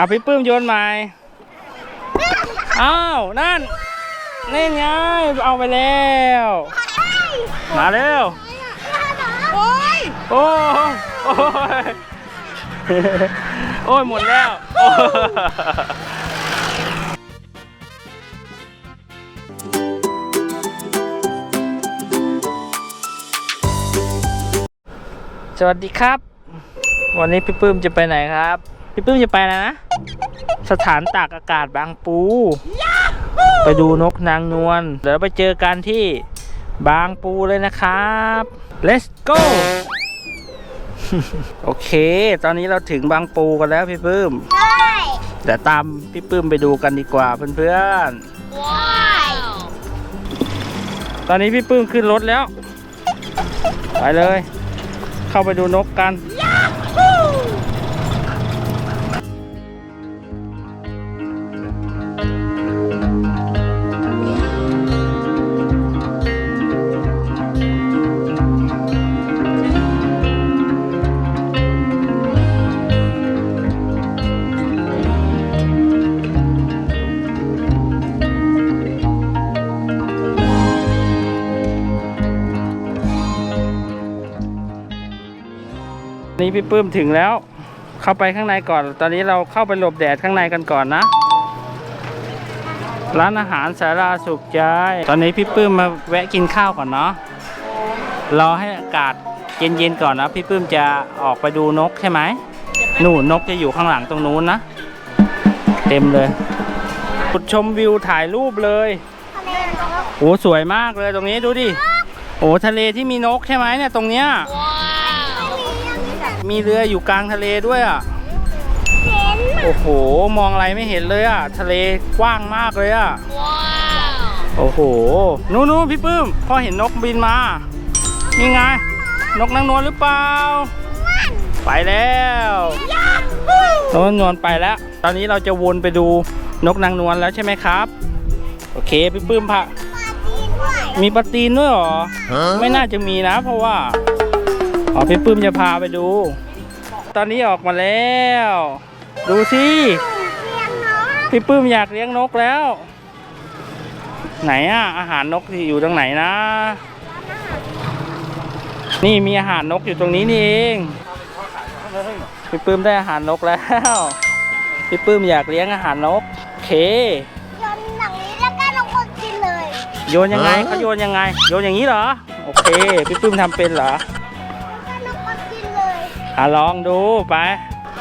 อะพี่ปื้มโยนใหม่อ้าวนั่นนี่ไงเอาไปแล้ว มาเร็วโอ้ยโอ้ยโอ้ยโอ้ยหมดแล้วโอ้ยสวัสดีครับ วันนี้พี่ปื้มจะไปไหนครับ พี่ปื้มจะไปอะไรนะ สถานตากอากาศบางปู ไปดูนกนางนวลเดี๋ยวไปเจอกันที่บางปูเลยนะครับ let's go โอเค ตอนนี้เราถึงบางปูกันแล้วพี่ปื้มใช่เดี๋ยวตามพี่ปื้มไปดูกันดีกว่าเพื่อนว้ายๆตอนนี้พี่ปื้มขึ้นรถแล้ว ไปเลย เข้าไปดูนกกัน นี่พี่ปื้มถึงแล้ว เข้าไปข้างในก่อน ตอนนี้เราเข้าไปหลบแดดข้างในกันก่อนนะ ร้านอาหารสาราสุขใจ ตอนนี้พี่ปื้มมาแวะกินข้าวก่อนเนาะรอให้อากาศเย็นๆก่อนนะพี่ปื้มจะออกไปดูนกใช่ไหมนู่นนกจะอยู่ข้างหลังตรงนู้นนะ เต็มเลยจุดชมวิวถ่ายรูปเลยโอ้สวยมากเลยตรงนี้ดูดิโอ้ทะเลที่มีนกใช่ไหมเนี่ยตรงเนี้ย มีแบบมีเรืออยู่กลางทะเลด้วยอะเห็นโอ้โห มองอะไรไม่เห็นเลยอะ ทะเลกว้างมากเลยอะว้าวโอ้โห นู้นๆพี่ปื้มพ่อเห็นนกบินมา นี่ไง นกนางนวลหรือเปล่า ไปแล้วยาฮู้นกนางนวลไปแล้ว ตอนนี้เราจะวนไปดูนกนางนวลแล้วใช่ไหมครับ โอเค พี่ปื้มพะมาดีด้วยมีปลาตีนด้วยเหรอ ไม่น่าจะมีนะ เพราะว่า อ๋อพี่ปื้มจะพาไปดู ตอนนี้ออกมาแล้ว ดูสิเลี้ยงน้องพี่ปื้มอยากเลี้ยงนกแล้ว ไหนอะอาหารนกที่อยู่ตรงไหนนะ นี่มีอาหารนกอยู่ตรงนี้นี่เองพี่ปื้มได้อาหารนกแล้วพี่ปื้มอยากเลี้ยงอาหารนกโอเคโยนหนังนี้แล้วก็ลงคนกินเลย โยนยังไงเขาโยนยังไง โยนอย่างนี้เหรอ โอเค พี่ปื้มทำเป็นเหรอ อะลองดูไป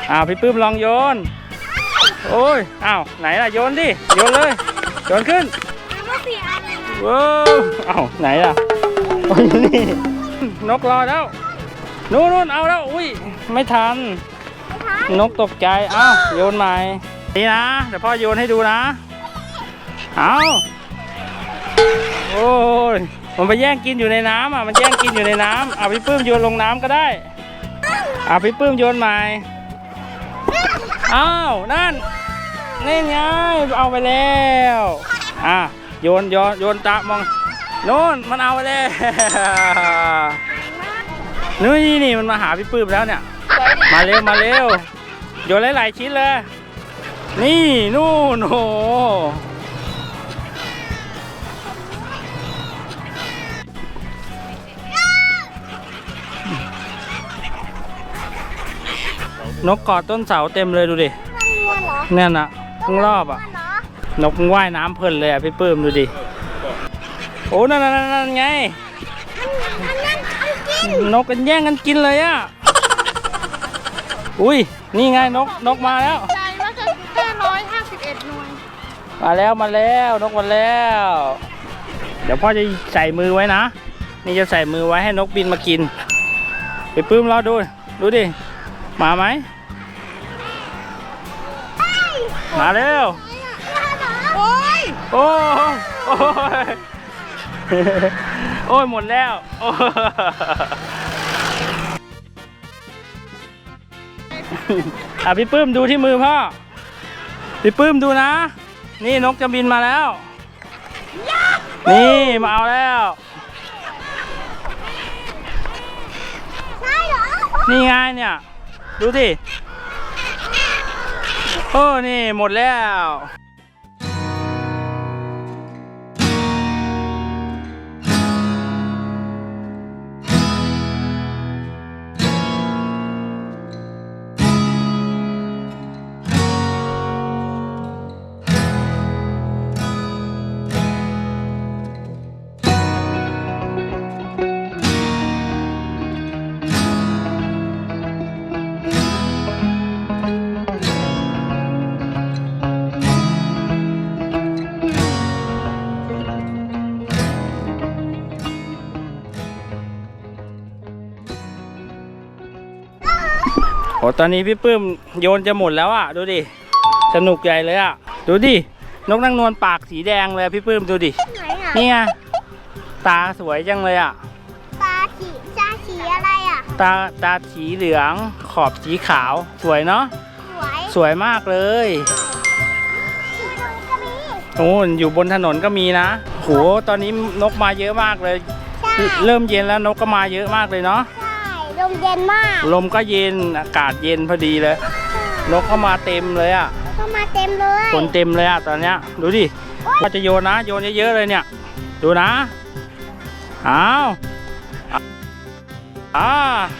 อ้าวพี่ปื้มลองโยน โอ้ยอ้าวไหนล่ะโยนดิโยนเลยโยนขึ้นไม่เสียอะไรนะว้าวอ้าวไหนล่ะโอ้ยนี่นกรอแล้วนู่นนู่นเอาแล้วอุ้ยไม่ทัน นกตกใจเอ้าโยนใหม่นี่นะเดี๋ยวพ่อโยนให้ดูนะเอาโอ้ยมันไปแย่งกินอยู่ในน้ำอะมันแย่งกินอยู่ในน้ำอะพี่ปื้มโยนลงน้ำก็ได้ อะพี่ปื้มโยนใหม่ อ้าว นั่นนี่ไงเอาไปแล้ว อะ โยนโยนโยนตามองโน่นมันเอาไปแล้วนู่นนี่นี่มันมาหาพี่ปื้มแล้วเนี่ย มาเร็วมาเร็วโยนหลายๆชิ้นเลย นี่นู่นโอ้โห นกเกาะต้นเสาเต็มเลยดูดิมันนวลเหรอเนี่ยนะทั้งรอบอะเนาะนกมันว่ายน้ำเพลินเลยอะพี่ปื้มดูดิโอ้นั่นนั่นนั่นไงมันมันนั่นมันกินนกกันแย่งกันกินเลยอะอุ้ยนี่ไงนกนกมาแล้วใจว่าจะแค่ร้อยห้าสิบเอ็ดหน่วยมาแล้วมาแล้วนกมาแล้ว เดี๋ยวพ่อจะใส่มือไว้นะ นี่จะใส่มือไว้ให้นกบินมากิน ไปปื้มรอดู ดูดิ มาไหม มาเร็ว โอ้ยโอ้ยโอ้ยโอ้ยหมดแล้วโอ้ยอะพี่ปื้มดูที่มือพ่อ พี่ปื้มดูนะ นี่นกจะบินมาแล้ว นี่มาเอาแล้วใช่เหรอนี่ไงเนี่ย ดูสิ โอ้ นี่หมดแล้ว ตอนนี้พี่ปื้มโยนจะหมดแล้วอะ ดูดิ สนุกใหญ่เลยอะ ดูดิ นกนางนวลปากสีแดงเลยพี่ปื้มดูดิ ไหนอะนี่ไง ตาสวยจังเลยอะ ปลาสีชาสีอะไรอะ ตาตาสีเหลือง ขอบสีขาว สวยเนาะ สวยสวยมากเลย สีชมก็มีโอ้อยู่บนถนนก็มีนะ โห ตอนนี้นกมาเยอะมากเลย ใช่ เริ่มเย็นแล้วนกก็มาเยอะมากเลยเนาะใช่ ลมเย็นมากลมก็เย็นอากาศเย็นพอดีเลย นกก็มาเต็มเลยอะก็มาเต็มเลยคนเต็มเลยอะตอนเนี้ยดูดิว่าจะโยนนะโยนเยอะๆเลยเนี่ย ดูนะอ้าวอ่า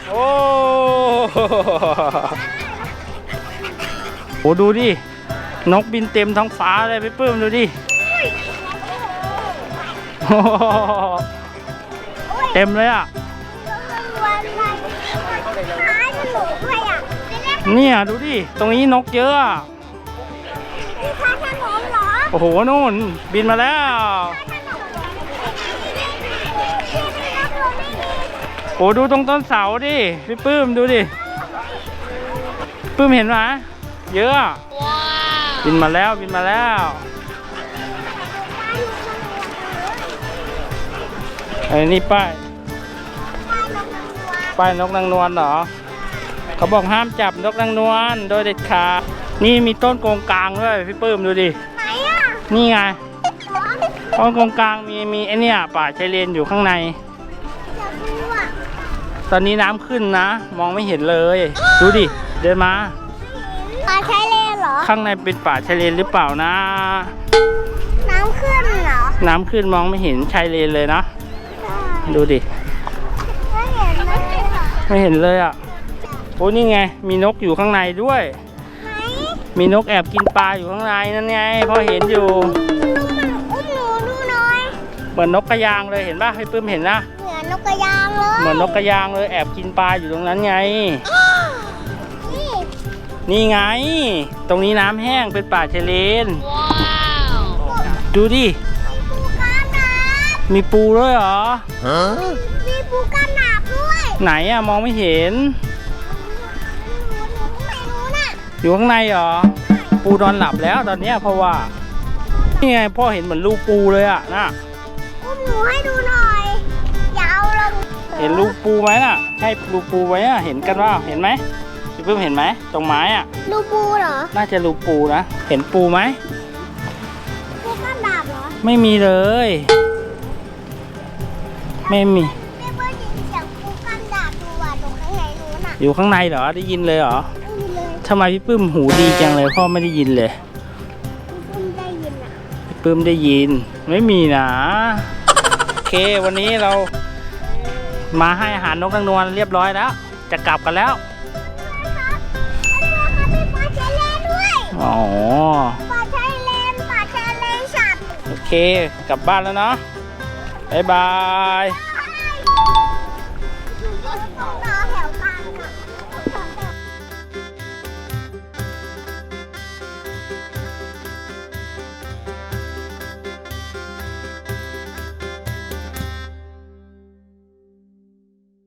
โอ้โหดูดินกบินเต็มท้องฟ้าเลยพี่ปื้มดูดิโอ้โหเต็มเลยอะ เนี่ยดูดิ ตรงนี้นกเยอะอะนี่ท้ายถนนเหรอโอ้โหนู่น บินมาแล้วโอ้ดูตรงต้นเสาดิพี่ปื้มดูดิ ปื้มเห็นไหมเยอะอะบินมาแล้วบินมาแล้ว ไอ้นี่ป้าย ป้ายนกนางนวลเหรอ เขาบอกห้ามจับนกนางนวลโดยเด็ดขาดนี่มีต้นโกงกลางด้วยพี่ปื้มดูดิไหนอะนี่ไงร้อนต้นโกงกลางมีมีไอเนี่ยป่าชายเลนอยู่ข้างในอยากดูอะตอนนี้น้ำขึ้นนะ มองไม่เห็นเลย ดูดิ เดินมาปลาใช้เลนเหรอ ข้างในเป็นป่าชายเลนหรือเปล่านะ น้ำขึ้นเหรอ น้ำขึ้นมองไม่เห็นชายเลนเลยนะ ดูดิ ไม่เห็นไหมไม่เห็นเลยอะ โอ้นี่ไง มีนกอยู่ข้างในด้วยไหนมีนกแอบกินปลาอยู่ข้างในนั่นไงพอเห็นอยู่อุ้มหนูดูหน่อยเหมือนนกกระยางเลยเห็นป่ะพี่ปื้มเห็นนะเหมือนนกกระยางเลยเหมือนนกกระยางเลยแอบกินปลาอยู่ตรงนั้นไง นี่นี่ไง ตรงนี้น้ำแห้งเป็นป่าชายเลนดูดิปูกระหนาบมีปูด้วยเหรอ มีปูกระหนาบด้วย ไหนอะมองไม่เห็นไหน อยู่ข้างในเหรอ ปูนอนหลับแล้วตอนเนี้ยเพราะว่า นี่ไงพ่อเห็นเหมือนรูปูเลยอะน่ะอุ้มหนูให้ดูหน่อย อย่าเอาลงเห็นรูปูไหมน่ะใช่รูปูไหมอะเห็นกันว่าเห็นไหมพี่เพิ่มเห็นไหมตรงไม้อะดูปูเหรอ น่าจะรูปูนะ เห็นปูไหมปูกระหนาบเหรอ ไม่มีเลย ไม่มีแม่เบิ้ลยินเสียงปูกระหนาบดูอะตรงข้างในนู้นอะอยู่ข้างในเหรอได้ยินเลยเหรอได้ยินเลย ทำไมพี่ปื้มหูดีจังเลยพ่อไม่ได้ยินเลยเพิ่งได้ยินอะพี่ปื้มได้ยิน ไม่มีนะโอเควันนี้เรา มาให้อาหารนกนางนวลเรียบร้อยแล้ว จะกลับกันแล้วครับแล้วมีปลาชายเลนด้วยอ๋อปลาชายเลนปลาชายเลนสัตว์โอเค กลับบ้านแล้วเนาะบ๊ายบาย หนูยืนตรงนั้น